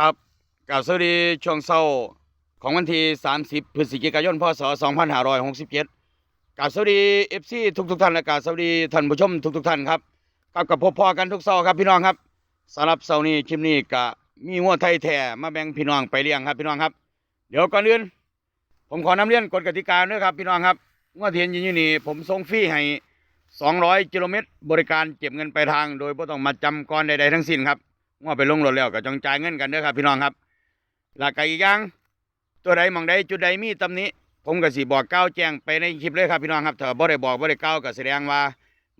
ครับกล่าวสวัสดีช่วงเช้าของวันที่ 30 พฤศจิกายน พศ 2567กล่าวสวัสดี FC ทุกทุกๆท่านและกล่าวสวัสดีท่านผู้ชมทุกทุกๆท่านครับครับกับพบพอกันทุกเช้าครับพี่น้องครับสำหรับเช้านี้คลิปนี้ก็มีงัวไทยแท้มาแบ่งพี่น้องไปเลี้ยงครับพี่น้องครับ เดี๋ยวก่อนอื่นผมขอนำเรียนกฎกติกาด้วยครับพี่น้องครับงัวเทียนยืนอยู่นี่ผมส่งฟรีให้ 200 กิโลเมตร บริการเก็บเงินปลายทาง โดยไม่ต้องมาจำก้อนใดๆทั้งสิ้นครับ ว่าไปลงรถแล้วก็จงจ่ายเงินกันเด้อครับพี่น้องครับหลักอีกอย่างตัวใดมองใดจุดใดมีตำหนี้ผมก็สิบอกก้าวแจ้งไปในคลิปเลยครับพี่น้องครับถ้าบ่ได้บอกบ่ได้ก้าวก็แสดงว่า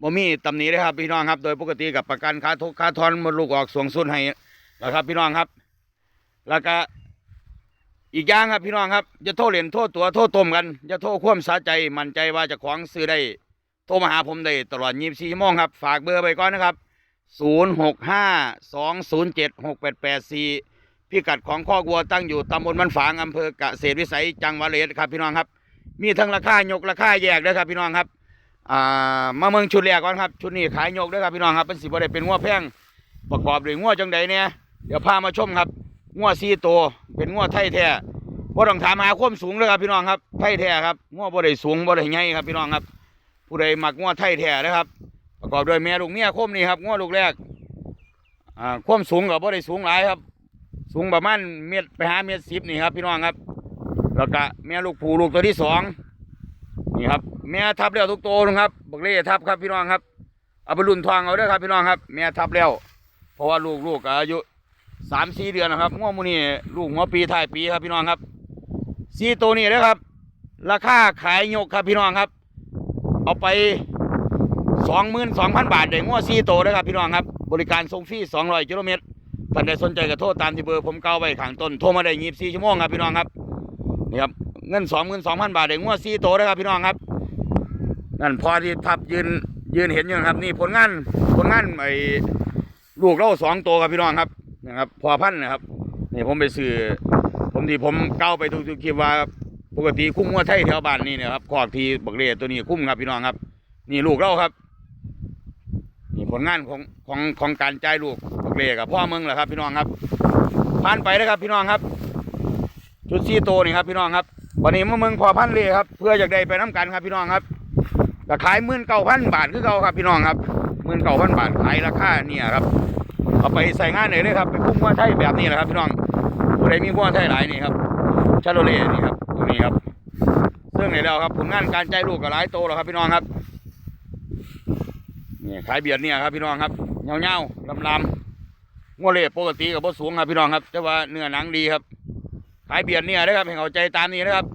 บ่มีตำหนี้เลยครับพี่น้องครับ โดยปกติกับประกันค่าทุกค่าทอนมดลูกออกสวงสุดให้นะครับพี่น้องครับ แล้วก็อีกอย่างครับพี่น้องครับจะโทษเหรียญโทษตัวโทษตมกันจะโทษความสาใจมั่นใจว่าจะของซื้อได้โทรมาหาผมได้ตลอด24ชั่วโมงครับ ฝากเบอร์ไปก่อนนะครับ ศูนย์หกห้าสองศูนย์เจ็ดหกแปดแปดสี่พิกัดของข้อวัวตั้งอยู่ตำบลมันฝางอำเภอกเกษตรวิสัยจังหวัดเลยครับพี่น้องครับ มีทั้งราคายกราคาแยกด้วยครับพี่น้องครับอ่ามาเมืองชุดแรกก่อนครับชุดนี้ขายยกด้วยครับพี่น้องครับเป็นสิบได้เป็นงัวแพงประกอบด้วยงัวจังใดเนี่ยเดี๋ยวพามาชมครับงัวซีตัวเป็นงัวไทยแท้บ่ต้องถามหาความสูงเลยครับพี่น้องครับไทยแท้ครับงัวบ่ได้สูงบ่ได้ใหญ่ครับพี่น้องครับ ผู้ใดมักงัวไทยแท้นะครับ กอบด้วยแม่ลูกเมียคมนี่ครับง้อลูกแรกอ่าคมสูงกับบ่ได้สูงหลายครับ สูงประมาณเมตรไปหาเมตรสิบนี่ครับ พี่น้องครับแล้วก็แม่ลูกผูลูกตัวที่สองนี่ครับ แม่ทับแล้วทุกตัวนะครับบักเล่ทับครับพี่น้องครับเอาไปรุ่นทองเอาด้อครับพี่น้องครับ แม่ทับแล้ว เพราะว่าลูกลูกอายุสามสี่เดือนนะครับง้อมูนี่ลูกหัวปีท้ายปีครับพี่น้องครับสี่ตัวนี้นะครับ ราคาขายยกครับพี่น้องครับ เอาไป สองหมื่นสองพันบาทเด็กง้อซีโตนะครับพี่น้องครับ บริการส่งฟรีสองร้อยกิโลเมตรท่านใดสนใจก็โทรตามที่เบอร์ผมเก้าไว้ข้างต้นโทรมาได้ยี่สิบสี่ชั่วโมงครับพี่น้องครับนี่ครับเงินสองหมื่นสองพันบาทเด็กง้อซีโตนะครับพี่น้องครับนั่นพอที่พับยืนยืนเห็นอยู่ครับ นี่ผลงานผลงานไอ้ลูกเราสองตัวครับพี่น้องครับนะครับ พอพันนะครับนี่ผมไปซื้อผมที่ผมเก้าไปทุกๆคลิปว่าปกติคุ้มงัวไทยแถวบ้านนี่นะครับคอกทีบักเล่ตัวนี้คุ้มครับพี่น้องครับ นี่ลูกเราครับ ลงานของของของการจ่ายลูกบักเล่กับพ่อเมืองแหละครับ พี่น้องครับผ่านไปนะครับ พี่น้องครับ ชุดซีโตนี่ครับพี่น้องครับวันนี้มาเมืองพอพันเล่ครับ เพื่ออยากได้ไปน้กันครับพี่น้องครับก็ขายหมื่นเก้าพันบาทคือเก่าครับ พี่น้องครับหมื่นเก้าพันบาทขายราคาเนี่ยครับเอาไปใส่งานไหนเลยครับไปคุ้มว่าไทยแบบนี้แหละครับ พี่น้องผู้ใดมีวัวไทยหลายนี่ครับชาโลเล่นี่ครับตัวนี้ครับซึ่งในแล้วครับผลงานการใจลูกก็หลายโตแล้วครับพี่น้องครับ นี่ขายเบียดเนี่ยครับพี่น้องครับเงาเงาลำลำงัวเล่ปกติกับบ่สูงครับพี่น้องครับ แต่ว่าเนื้อหนังดีครับ ขายเบียดเนี่ยนะครับให้เข้าใจตามนี้นะครับ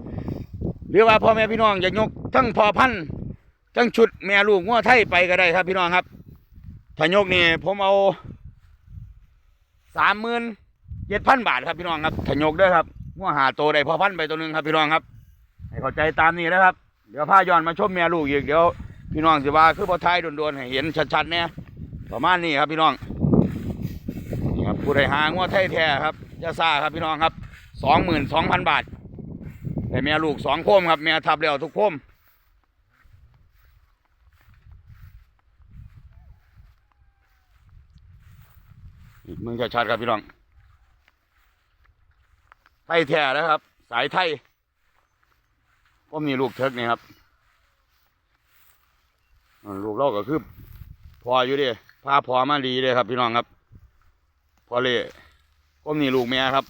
หรือว่าพ่อแม่พี่น้องอยากยกทั้งพอพันทั้งชุดแม่ลูกงัวไทยไปก็ได้ครับ พี่น้องครับถ้ายกนี่ผมเอาสามหมื่นเจ็ดพันบาทครับพี่น้องครับถ้ายกด้วยครับงัวหาโตได้พอพันไปตัวหนึ่งครับพี่น้องครับให้เข้าใจตามนี้นะครับ เดี๋ยวพาย้อนมาชมแม่ลูกอีกเดี๋ยว พี่น้องสิว่าคือพอไทยโดนๆให้เห็นชัดๆเนี่ยประมาณนี้ครับพี่น้องนี่ครับผู้ใดหางว่าไทยแท้ครับยาซาครับพี่น้องครับสองหมื่นสองพันบาทแต่แม่ลูกสองโคมครับแม่ทับแล้วทุกโคมอีกมึงชัดๆครับพี่น้องไทยแท้นะครับ สายไทยก็มีลูกเทิกนี่ครับ ลูกเราก็คือพออยู่ดิพาพอมาดีเลยครับ พี่น้องครับ พอเลยก้มนี่ลูกเมียครับ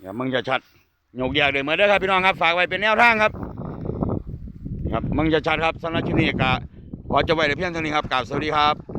เดี๋ยวมึงจะชัดโยกแยกเลยเหมือนเด้อครับพี่น้องครับฝากไว้เป็นแนวทางครับ ครับมึงจะชัดครับสำหรับชุดนี้กะขอจะไว้ในเพียงเท่านี้ครับกราบสวัสดีครับ